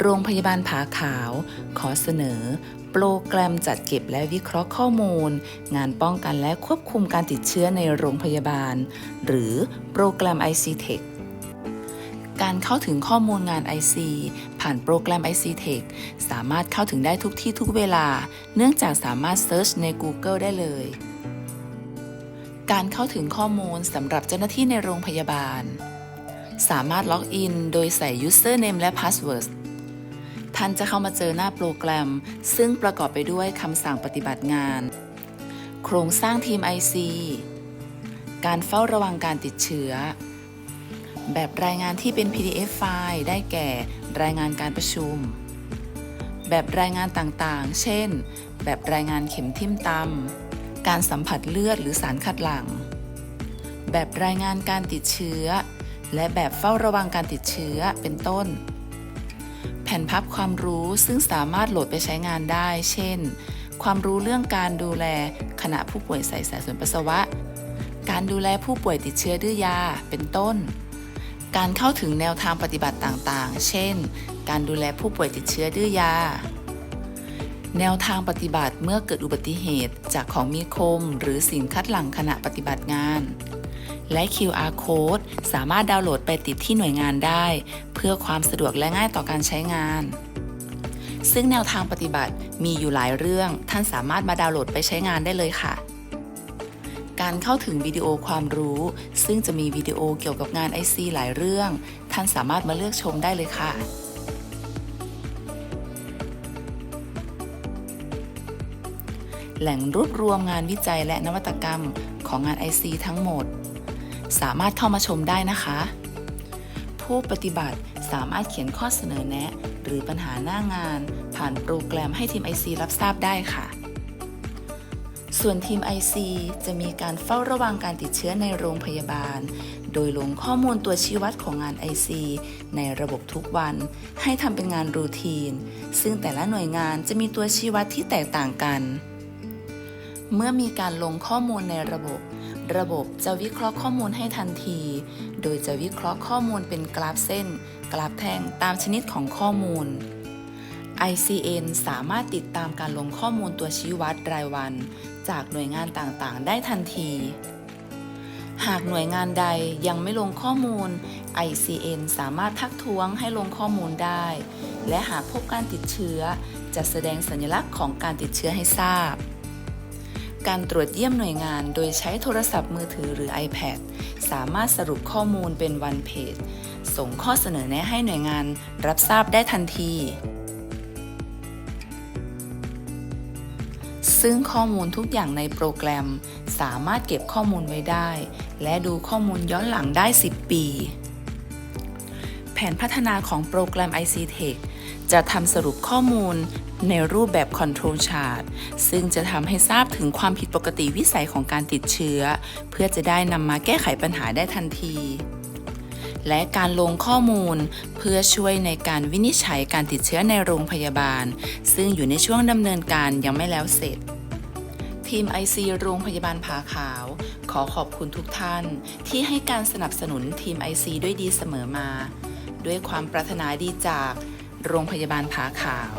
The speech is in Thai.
โรงพยาบาลผาขาว ขอเสนอ โปรแกรมจัดเก็บและวิเคราะห์ข้อมูล งานป้องกันและควบคุมการติดเชื้อในโรงพยาบาล หรือโปรแกรม ICTech การเข้าถึงข้อมูลงาน IC ผ่านโปรแกรม ICTech สามารถเข้าถึงได้ทุกที่ทุกเวลา เนื่องจากสามารถเซิร์ชใน Google ได้เลย การเข้าถึงข้อมูลสำหรับเจ้าหน้าที่ในโรงพยาบาล สามารถล็อกอินโดยใส่ username และ password ท่านจะเข้ามาเจอหน้าโปรแกรม ซึ่งประกอบไปด้วยคำสั่งปฏิบัติงาน โครงสร้างทีม IC การเฝ้าระวังการติดเชื้อ แบบรายงานที่เป็น PDF ไฟล์ได้แก่ รายงานการประชุม แบบรายงานต่างๆ เช่น แบบรายงานเข็มทิ่มตำการสัมผัสเลือดหรือสารคัดหลั่ง แบบรายงานการติดเชื้อ และแบบเฝ้าระวังการติดเชื้อเป็นต้น แผ่นพับความรู้ซึ่งสามารถโหลดไปใช้งานได้ เช่น ความรู้เรื่องการดูแลขณะผู้ป่วยใส่สายส่วนปัสสาวะ การดูแลผู้ป่วยติดเชื้อดื้อยา เป็นต้น การเข้าถึงแนวทางปฏิบัติต่างๆ เช่น การดูแลผู้ป่วยติดเชื้อดื้อยา แนวทางปฏิบัติเมื่อเกิดอุบัติเหตุจากของมีคม หรือสิ่งคัดหลั่งขณะปฏิบัติงาน และ QR code สามารถดาวน์โหลดไปติดที่หน่วยงานได้ เพื่อความสะดวกและง่ายต่อการใช้งาน ซึ่งแนวทางปฏิบัติมีอยู่หลายเรื่อง ท่านสามารถมาดาวน์โหลดไปใช้งานได้เลยค่ะการเข้าถึงวิดีโอความรู้ ซึ่งจะมีวิดีโอเกี่ยวกับงาน IC หลายเรื่อง ท่านสามารถมาเลือกชมได้เลยค่ะ แหล่งรวบรวมงานวิจัยและนวัตกรรมของงาน IC ทั้งหมด สามารถเข้ามาชมได้นะคะ ผู้ปฏิบัติสามารถเขียนข้อเสนอแนะ หรือปัญหาหน้างาน ผ่านโปรแกรมให้ทีม IC รับทราบได้ค่ะ ส่วนทีม IC จะมีการเฝ้าระวังการติดเชื้อในโรงพยาบาล โดยลงข้อมูลตัวชี้วัดของงาน IC ในระบบทุกวัน ให้ทำเป็นงานรูทีน ซึ่งแต่ละหน่วยงานจะมีตัวชี้วัดที่แตกต่างกัน เมื่อมีการลงข้อมูลในระบบ ระบบจะวิเคราะห์ข้อมูลให้ทันที โดยจะวิเคราะห์ข้อมูลเป็นกราฟเส้น กราฟแท่งตามชนิดของข้อมูล ICN สามารถติดตามการลงข้อมูลตัวชี้วัดรายวัน จากหน่วยงานต่างๆ ได้ทันที หากหน่วยงานใดยังไม่ลงข้อมูล ICN สามารถทักท้วงให้ลงข้อมูลได้ และหากพบการติดเชื้อ จะแสดงสัญลักษณ์ของการติดเชื้อให้ทราบ การตรวจเยี่ยมหน่วยงาน โดยใช้โทรศัพท์มือถือหรือ iPad สามารถสรุปข้อมูลเป็นวันเพจส่งข้อเสนอแนะให้หน่วยงานรับทราบได้ทันที ซึ่งข้อมูลทุกอย่างในโปรแกรม สามารถเก็บข้อมูลไว้ได้ และดูข้อมูลย้อนหลังได้ 10 ปี แผนพัฒนาของโปรแกรม ICTech จะทำสรุปข้อมูลในรูปแบบ Control Chart ซึ่งจะทำให้ทราบถึงความผิดปกติวิสัยของการติดเชื้อ เพื่อจะได้นำมาแก้ไขปัญหาได้ทันที และการลงข้อมูลเพื่อช่วยในการวินิจฉัยการติดเชื้อในโรงพยาบาล ซึ่งอยู่ในช่วงดำเนินการยังไม่แล้วเสร็จ ทีม IC โรงพยาบาลผาขาว ขอขอบคุณทุกท่าน ที่ให้การสนับสนุนทีม IC ด้วยดีเสมอมา ด้วยความปรารถนาดีจาก โรงพยาบาลผาขาว